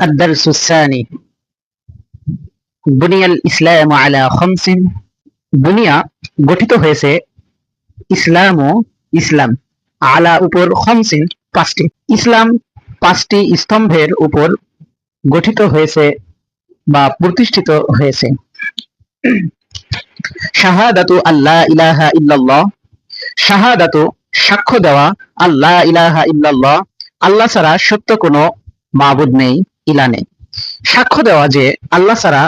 الدرس الثاني بني الإسلام على خمس বুনিয়া গঠিত হয়েছে ইসলাম ও ইসলাম আলা উপর খমসিন পাঁচটি ইসলাম পাঁচটি স্তম্ভের উপর গঠিত হয়েছে বা প্রতিষ্ঠিত হয়েছে শাহাদাতু আল্লাহ ইলাহা ইল্লাল্লাহ শাহাদাতু সাক্ষ্য দেওয়া আল্লাহ ইলাহা ইল্লাল্লাহ আল্লাহ ছাড়া সত্য কোনো মাবুদ নেই ইলা নেই। সাক্ষ্য দেওয়া যে আল্লাহ ছাড়া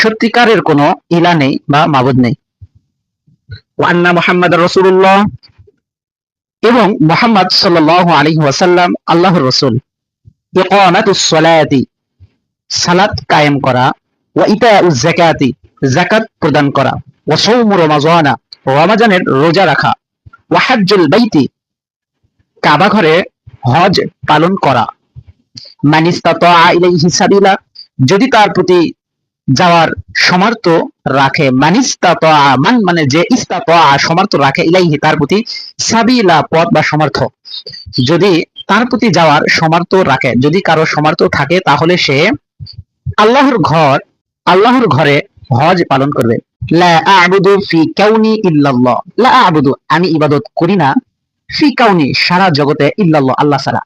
সত্যিকারের কোনো ইলা নেই বা মাবুদ নেই। ওয়ান্না মোহাম্মদ রসুল্লাহ এবং মোহাম্মদ সাল্লাহ আলী ওয়াসাল্লাম আল্লাহর রসুল। সালাত কায়েম করা, ওয়া ইতাউজ যাকাতি, যাকাত প্রদান করা, ওয়া সাওমু রমাজানা, রমাজানের রোজা রাখা, ওয়া হাজ্জুল বাইতি, কাবা ঘরে হজ পালন করা। যদি তার প্রতি যাওয়ার সমর্থ রাখে, মান মান যে সমর্থ রাখে ইলাইহি, তার প্রতি সাবিলা পথ বা সমর্থ। যদি তার প্রতি যাওয়ার সমর্থ রাখে, যদি কারও সমর্থ থাকে, তাহলে সে আল্লাহর ঘর, আল্লাহর ঘরে হজ পালন করবে। লা আ'বুদু ফি কাউনি ইল্লাল্লাহ। লা আ'বুদু, আমি ইবাদত করি না, ফি কাউনি, সারা জগতে ইল্লাল্লাহ, আল্লাহ ছাড়া।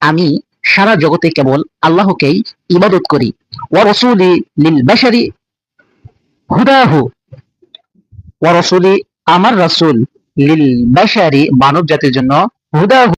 আমি সারা জগতে কেবল আল্লাহকেই ইবাদত করি। ওয়া রসুলি হুদাহু। ওয়া রসুলি, আমার রাসূল লিল বাশারি মানব জাতির জন্য হুদাহু।